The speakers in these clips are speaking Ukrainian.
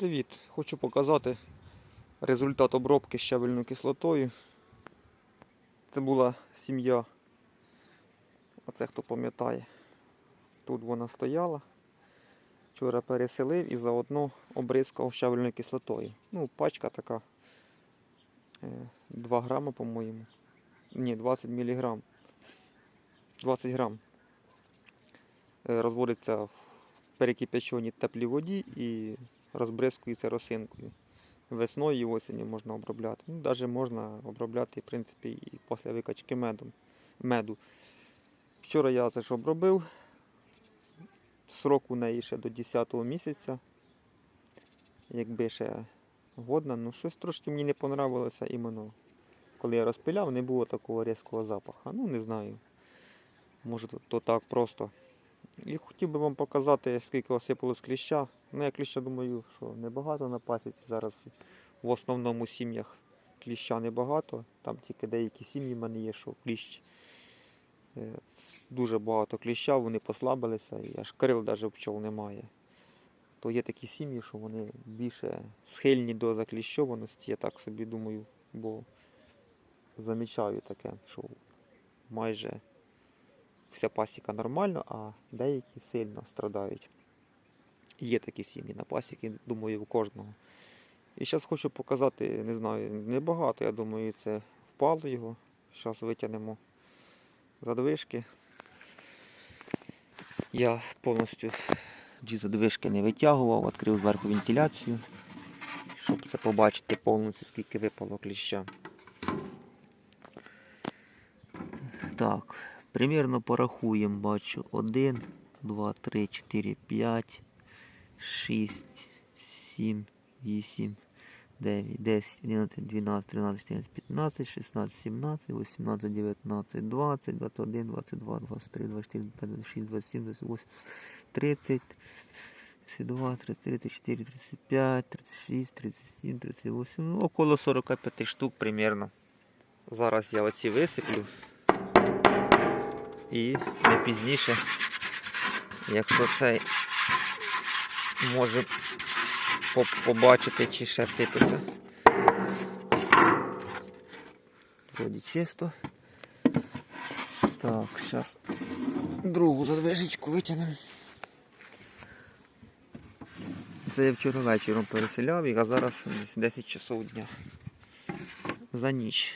Привіт! Хочу показати результат обробки щавельною кислотою. Це була сім'я. Оце хто пам'ятає. Тут вона стояла. Вчора переселив і заодно обризкав щавельною кислотою. Ну, пачка така. е, 2 грами, по-моєму. Ні, 20 міліграм. 20 грам. Е, Розводиться в перекипяченій теплій воді і розбризкується росинкою. Весною і осінню можна обробляти. Ну, навіть можна обробляти, в принципі, і після викачки медом, меду. Вчора я це ж обробив. Срок у неї ще до 10 місяця. Якби ще годна, ну щось трошки мені не понравилося іменно. Коли я розпиляв, не було такого різкого запаху. Ну, не знаю. Може, то, так просто. І хотів би вам показати, скільки осипалось кліща. Ну, я кліща думаю, що небагато на пасіці. Зараз в основному сім'ях кліща небагато. Там тільки деякі сім'ї в мене є, що кліщ. е, Дуже багато кліща, вони послабилися, і аж крил навіть пчол немає. То є такі сім'ї, що вони більше схильні до закліщованості, я так собі думаю, бо замічаю таке, що майже вся пасіка нормально, а деякі сильно страдають. Є такі сім'ї на пасіки, думаю, у кожного. І зараз хочу показати, не знаю, небагато, я думаю, це впало його. Зараз витягнемо задвижки. Я повністю ці задвижки не витягував, відкрив зверху вентиляцію, щоб це побачити повністю, скільки випало кліща. Так, примірно порахуємо, бачу 1, 2, 3, 4, 5, 6, 7, 8, 9, 10, 11, 12, 13, 14, 15, 16, 17, 18, 19, 20, 21, 22, 23, 24, 25, 26, 27, 28, 30, 32, 33, 34, 35, 36, 37, 38, ну, около 45 штук примерно. Зараз я оці висиплю. І не пізніше, якщо цей може побачити, чи ще. Вроді чисто. Так, зараз другу задвижечку витягнемо. Це я вчора вечором переселяв а зараз 10 часов дня. За ніч.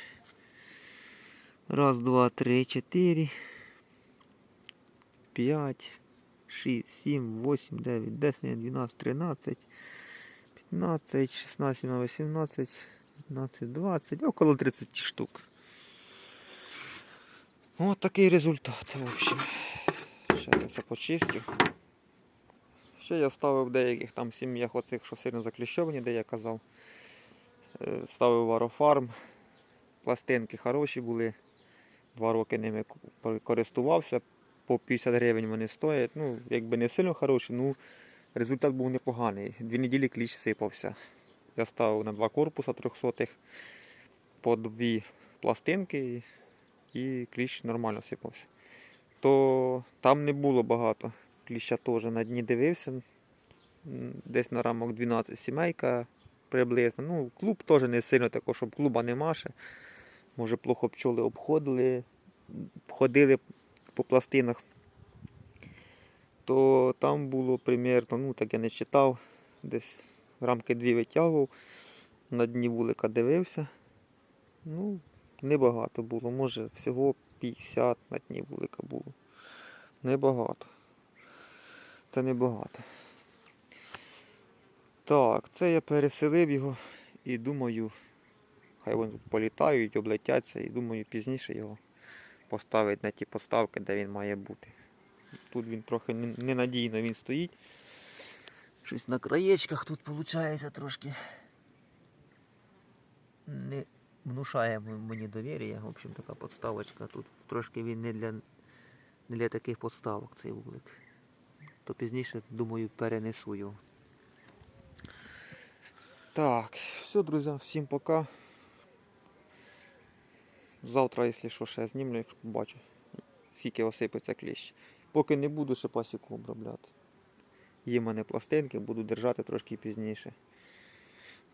Раз, два, три, чотири. 5, 6, 7, 8, 9, 10, 12, 13, 15, 16, 18, 19, 20, около 30 штук. Ось такий результат, в общем. Ще я це почистю. Ще я ставив деяких там сім'ях оцих, що сильно закліщовані, де я казав. Е, Ставив варофарм. Пластинки хороші були. Два роки ними користувався по 50 гривень вони стоять. Ну, якби не сильно хороші, ну результат був непоганий. Дві неділі кліч сипався. Я ставив на два корпуса 300 по дві пластинки і кліщ нормально сипався. То там не було багато. Кліща теж на дні дивився. Десь на рамок 12 сімейка приблизно. Ну, клуб теж не сильно такого, щоб клуба нема ще. Може, плохо пчоли обходили, ходили по пластинах, то там було примірно, ну так я не читав, десь рамки дві витягував, на дні вулика дивився. Ну, небагато було, може всього 50 на дні вулика було. Небагато. Це небагато. Так, це я переселив його і думаю, хай вони тут політають, облетяться і думаю пізніше його поставить на ті поставки, де він має бути. Тут він трохи ненадійно він стоїть. Щось на краєчках тут виходить трошки. Не внушає мені довір'я. В общем, така подставочка. Тут трошки він не для, не для таких подставок цей вулик. То пізніше, думаю, перенесу його. Так, все, друзі, всім пока. Завтра, якщо що, ще знімлю, якщо побачу, скільки осипеться кліщ. Поки не буду ще пасіку обробляти. Є в мене пластинки, буду держати трошки пізніше.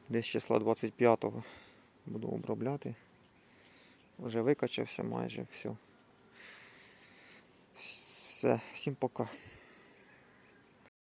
Десь числа 25-го буду обробляти. Вже викачався майже все. Все, всім пока.